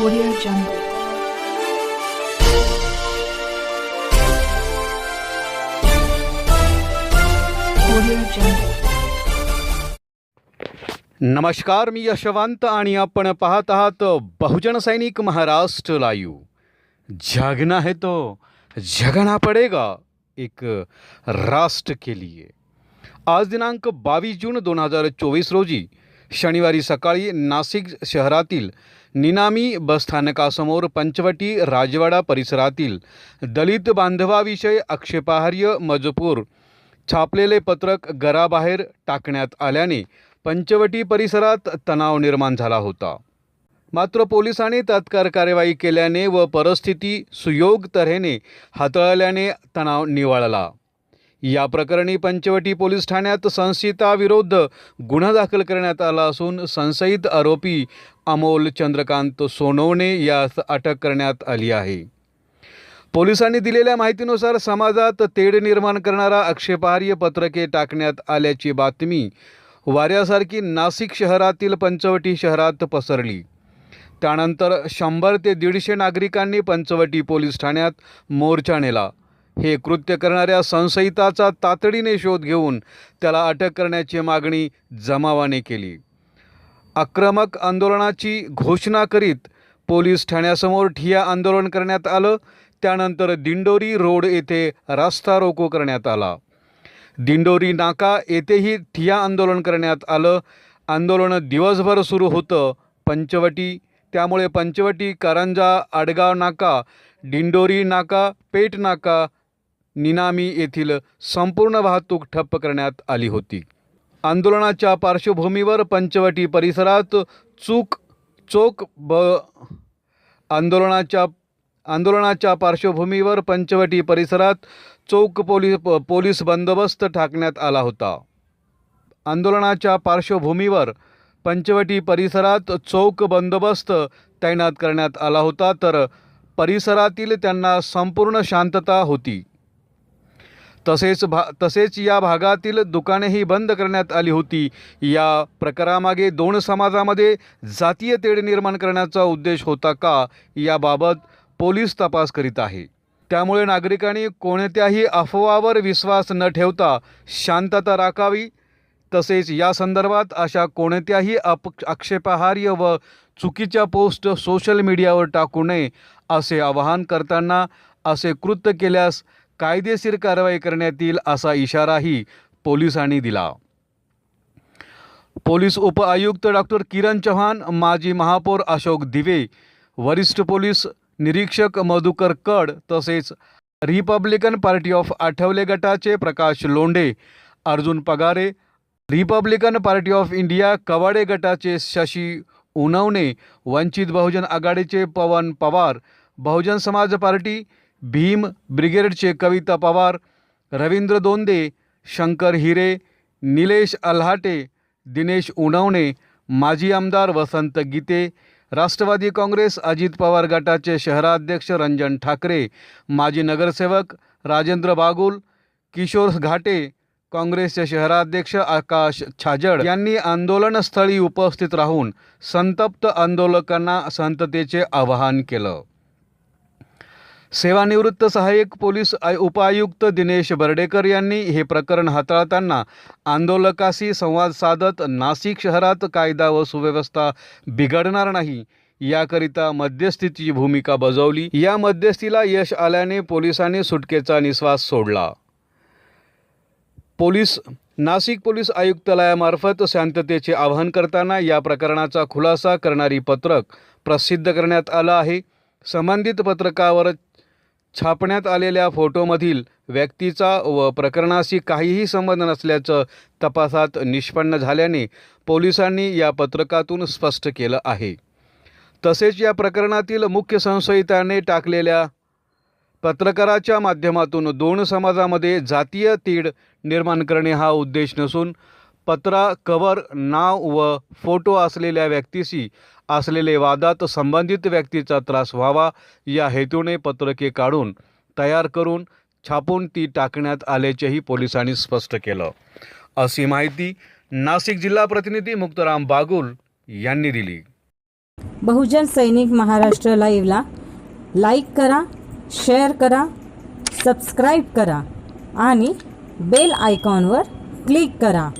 Audio Jungle. नमस्कार मी यशवंत आणि आपण पाहत आहात बहुजन सैनिक महाराष्ट्र लाईव्ह जागना है तो जगना पडेगा एक राष्ट्र के लिए. आज दिनांक बावीस जून दोन हजार चोवीस रोजी शनिवारी सकाळी नाशिक शहरातील निनामी बसस्थानकासमोर पंचवटी राजवाडा परिसरातील दलित बांधवाविषयी आक्षेपार्ह मजकूर छापलेले पत्रक घराबाहेर टाकण्यात आल्याने पंचवटी परिसरात तणाव निर्माण झाला होता. मात्र पोलिसांनी तत्काळ कार्यवाही केल्याने व परिस्थिती सुयोग तऱ्हेने हाताळल्याने तणाव निवळला. या प्रकरणी पंचवटी पोलीस ठाण्यात संशयिताविरुद्ध गुन्हा दाखल करण्यात आला असून संशयित आरोपी अमोल चंद्रकांत सोनवणे यास अटक करण्यात आली आहे. पोलिसांनी दिलेल्या माहितीनुसार समाजात तेढ निर्माण करणारा आक्षेपार्ह पत्रके टाकण्यात आल्याची बातमी वाऱ्यासारखी नाशिक शहरातील पंचवटी शहरात पसरली. त्यानंतर शंभर ते दीडशे नागरिकांनी पंचवटी पोलीस ठाण्यात मोर्चा नेला. हे कृत्य करणाऱ्या संशयिताचा तातडीने शोध घेऊन त्याला अटक करण्याची मागणी जमावाने केली. आक्रमक आंदोलनाची घोषणा करीत पोलीस ठाण्यासमोर ठिया आंदोलन करण्यात आलं. त्यानंतर दिंडोरी रोड येथे रास्ता रोको करण्यात आला. दिंडोरी नाका येथेही ठिया आंदोलन करण्यात आलं. आंदोलन दिवसभर सुरू होतं पंचवटी. त्यामुळे पंचवटी कारंजा आडगाव नाका दिंडोरी नाका पेट नाका निनामी येथील संपूर्ण वाहतूक ठप्प करण्यात आली होती. आंदोलनाच्या पार्श्वभूमीवर पंचवटी परिसरात चूक चोख ब आंदोलनाच्या आंदोलनाच्या पार्श्वभूमीवर पंचवटी परिसरात चौक पोलीस प- पोलीस बंदोबस्त ठाकण्यात आला होता. आंदोलनाच्या पार्श्वभूमीवर पंचवटी परिसरात चौक बंदोबस्त तैनात करण्यात आला होता तर परिसरातील त्यांना संपूर्ण शांतता होती. तसेच भा तसेच या भागातील दुकानेही बंद करण्यात आली होती. या प्रकारामागे दोन समाजामध्ये जातीय तेढ निर्माण करण्याचा उद्देश होता का याबाबत पोलीस तपास करीत आहे. त्यामुळे नागरिकांनी कोणत्याही अफवावर विश्वास न ठेवता शांतता राखावी. तसेच या संदर्भात अशा कोणत्याही अप आक्षेपार्ह व चुकीच्या पोस्ट सोशल मीडियावर टाकू नये असे आवाहन करताना असे कृत्य केल्यास कायदेशीर कारवाई करण्यात येईल असा इशाराही पोलिसांनी दिला. पोलीस उपआयुक्त डॉक्टर किरण चव्हाण माजी महापौर अशोक दिवे वरिष्ठ पोलीस निरीक्षक मधुकर कड तसेच रिपब्लिकन पार्टी ऑफ आठवले गटाचे Prakash Londhe Arjun Pagare Republican party of India Kawade गटाचे शशी उनवणे वंचित बहुजन आघाडीचे पवन पवार बहुजन समाज पार्टी भीम ब्रिगेडचे कविता पवार रवींद्र दोंदे शंकर हिरे निलेश अल्हाटे दिनेश उणवणे माजी आमदार वसंत गीते राष्ट्रवादी काँग्रेस अजित पवार गटाचे शहराध्यक्ष रंजन ठाकरे माजी नगरसेवक राजेंद्र बागुल किशोर घाटे काँग्रेसचे शहराध्यक्ष आकाश छाजड यांनी आंदोलनस्थळी उपस्थित राहून संतप्त आंदोलकांना शांततेचे आवाहन केलं. सेवानिवृत्त सहाय्यक पोलीस आय उपायुक्त दिनेश बर्डेकर यांनी हे प्रकरण हाताळताना आंदोलकाशी संवाद साधत नाशिक शहरात कायदा व सुव्यवस्था बिघडणार नाही याकरिता मध्यस्थीची भूमिका बजावली. या मध्यस्थीला यश आल्याने पोलिसांनी सुटकेचा निश्वास सोडला. पोलीस नाशिक पोलीस आयुक्तालयामार्फत शांततेचे आवाहन करताना या प्रकरणाचा खुलासा करणारी पत्रक प्रसिद्ध करण्यात आलं आहे. संबंधित पत्रकावर छापण्यात आलेल्या फोटोमधील व्यक्तीचा व प्रकरणाशी काहीही संबंध नसल्याचं तपासात निष्पन्न झाल्याने पोलिसांनी या पत्रकातून स्पष्ट केलं आहे. तसेच या प्रकरणातील मुख्य संशयिताने टाकलेल्या पत्रकाराच्या माध्यमातून दोन समाजामध्ये जातीय तीड निर्माण करणे हा उद्देश नसून पत्रा कवर नाव व फोटो असलेल्या व्यक्तीशी असलेले वादात संबंधित व्यक्तीचा त्रास व्हावा या हेतूने पत्रके काढून तयार करून छापून ती टाकण्यात आल्याचेही पोलिसांनी स्पष्ट केलं. अशी माहिती नाशिक जिल्हा प्रतिनिधी मुक्तराम बागुल यांनी दिली. बहुजन सैनिक महाराष्ट्र लाईव्हला. लाईक करा शेअर करा सबस्क्राईब करा आणि बेल आयकॉनवर क्लिक करा.